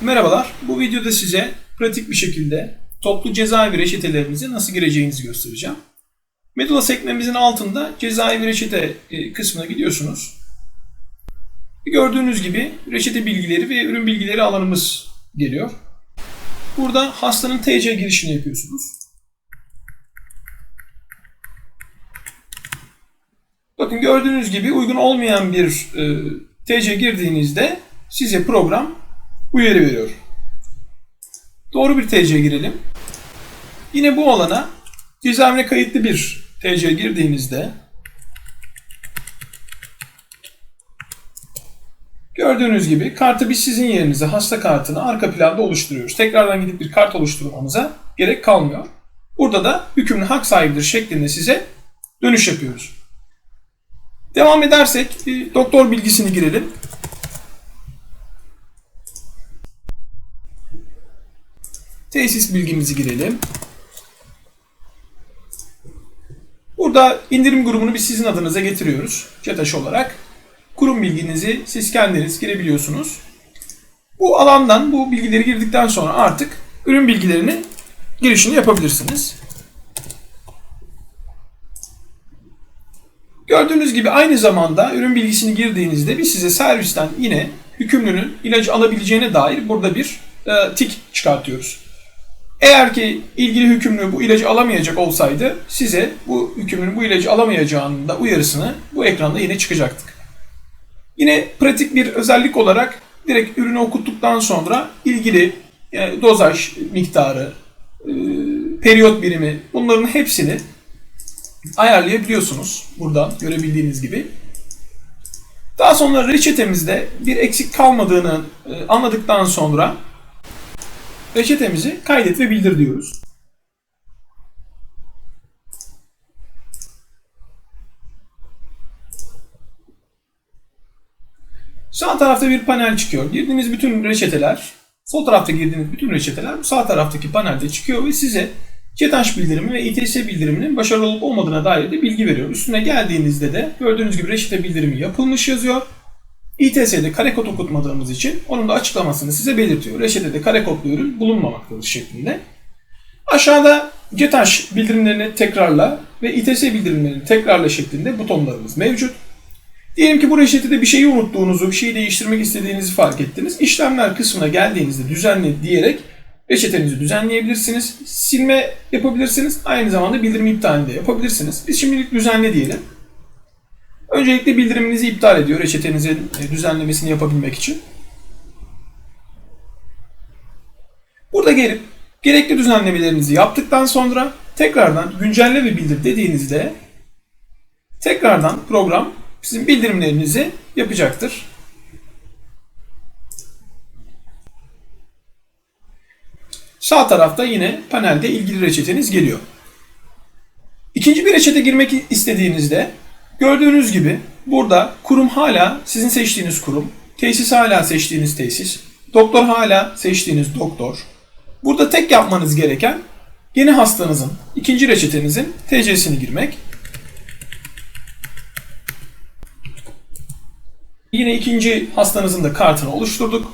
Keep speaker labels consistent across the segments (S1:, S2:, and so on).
S1: Merhabalar. Bu videoda size pratik bir şekilde toplu cezaevi reçetelerinizi nasıl gireceğinizi göstereceğim. Medula sekmemizin altında cezaevi reçete e, kısmına gidiyorsunuz. Gördüğünüz gibi reçete bilgileri ve ürün bilgileri alanımız geliyor. Burada hastanın TC girişini yapıyorsunuz. Bakın gördüğünüz gibi uygun olmayan bir e, TC girdiğinizde size program uyarı veriyor. Doğru bir TC girelim. Yine bu alana cezaevine kayıtlı bir TC girdiğinizde gördüğünüz gibi kartı biz sizin yerinize hasta kartını arka planda oluşturuyoruz. Tekrardan gidip bir kart oluşturmamıza gerek kalmıyor. Burada da hükümlü hak sahibidir şeklinde size dönüş yapıyoruz. Devam edersek doktor bilgisini girelim. Tesis bilgimizi girelim. Burada indirim grubunu biz sizin adınıza getiriyoruz. CETAŞ olarak. Kurum bilginizi siz kendiniz girebiliyorsunuz. Bu alandan bu bilgileri girdikten sonra artık ürün bilgilerini girişini yapabilirsiniz. Gördüğünüz gibi aynı zamanda ürün bilgisini girdiğinizde biz size servisten yine hükümlünün ilacı alabileceğine dair burada bir e, tik çıkartıyoruz. Eğer ki ilgili hükümlü bu ilacı alamayacak olsaydı size bu hükümlünün bu ilacı alamayacağının da uyarısını bu ekranda yine çıkacaktık. Yine pratik bir özellik olarak direkt ürünü okuttuktan sonra ilgili yani dozaj miktarı, e, periyot birimi bunların hepsini ayarlayabiliyorsunuz buradan görebildiğiniz gibi. Daha sonra reçetemizde bir eksik kalmadığını e, anladıktan sonra reçetemizi kaydet ve bildir diyoruz. Sağ tarafta bir panel çıkıyor. Girdiğiniz bütün reçeteler, sol tarafta girdiğiniz bütün reçeteler sağ taraftaki panelde çıkıyor ve size CETAŞ bildirimi ve İTS bildiriminin başarılı olup olmadığına dair de bilgi veriyor. Üstüne geldiğinizde de gördüğünüz gibi reçete bildirimi yapılmış yazıyor. İTS'de kare kod okutmadığımız için onun da açıklamasını size belirtiyor. Reçetede kare kodlu ürün bulunmamaktadır şeklinde. Aşağıda CETAŞ bildirimlerini tekrarla ve İTS bildirimlerini tekrarla şeklinde butonlarımız mevcut. Diyelim ki bu reçetede bir şeyi unuttuğunuzu, bir şeyi değiştirmek istediğinizi fark ettiniz. İşlemler kısmına geldiğinizde düzenle diyerek reçetenizi düzenleyebilirsiniz. Silme yapabilirsiniz. Aynı zamanda bildirim iptalini de yapabilirsiniz. Biz şimdilik düzenle diyelim. Öncelikle bildiriminizi iptal ediyor reçetenizin e, düzenlemesini yapabilmek için. Burada gelip gerekli düzenlemelerinizi yaptıktan sonra tekrardan güncelle ve bildir dediğinizde tekrardan program sizin bildirimlerinizi yapacaktır. Sağ tarafta yine panelde ilgili reçeteniz geliyor. İkinci bir reçete girmek istediğinizde gördüğünüz gibi burada kurum hala sizin seçtiğiniz kurum, tesis hala seçtiğiniz tesis, doktor hala seçtiğiniz doktor. Burada tek yapmanız gereken yeni hastanızın, ikinci reçetenizin TC'sini girmek. Yine ikinci hastanızın da kartını oluşturduk.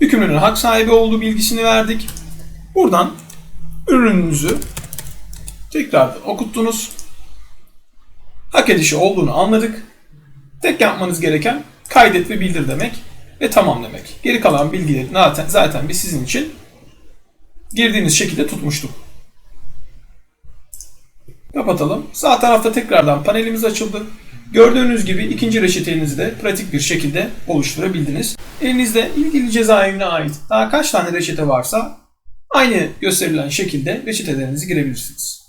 S1: Hükümlünün hak sahibi olduğu bilgisini verdik. Buradan ürününüzü tekrardan okuttunuz. Hak edişi olduğunu anladık. Tek yapmanız gereken kaydet ve bildir demek ve tamam demek. Geri kalan bilgileri zaten, zaten biz sizin için girdiğiniz şekilde tutmuştuk. Kapatalım. Sağ tarafta tekrardan panelimiz açıldı. Gördüğünüz gibi ikinci reçetenizi de pratik bir şekilde oluşturabildiniz. Elinizde ilgili cezaevine ait daha kaç tane reçete varsa aynı gösterilen şekilde reçetelerinizi girebilirsiniz.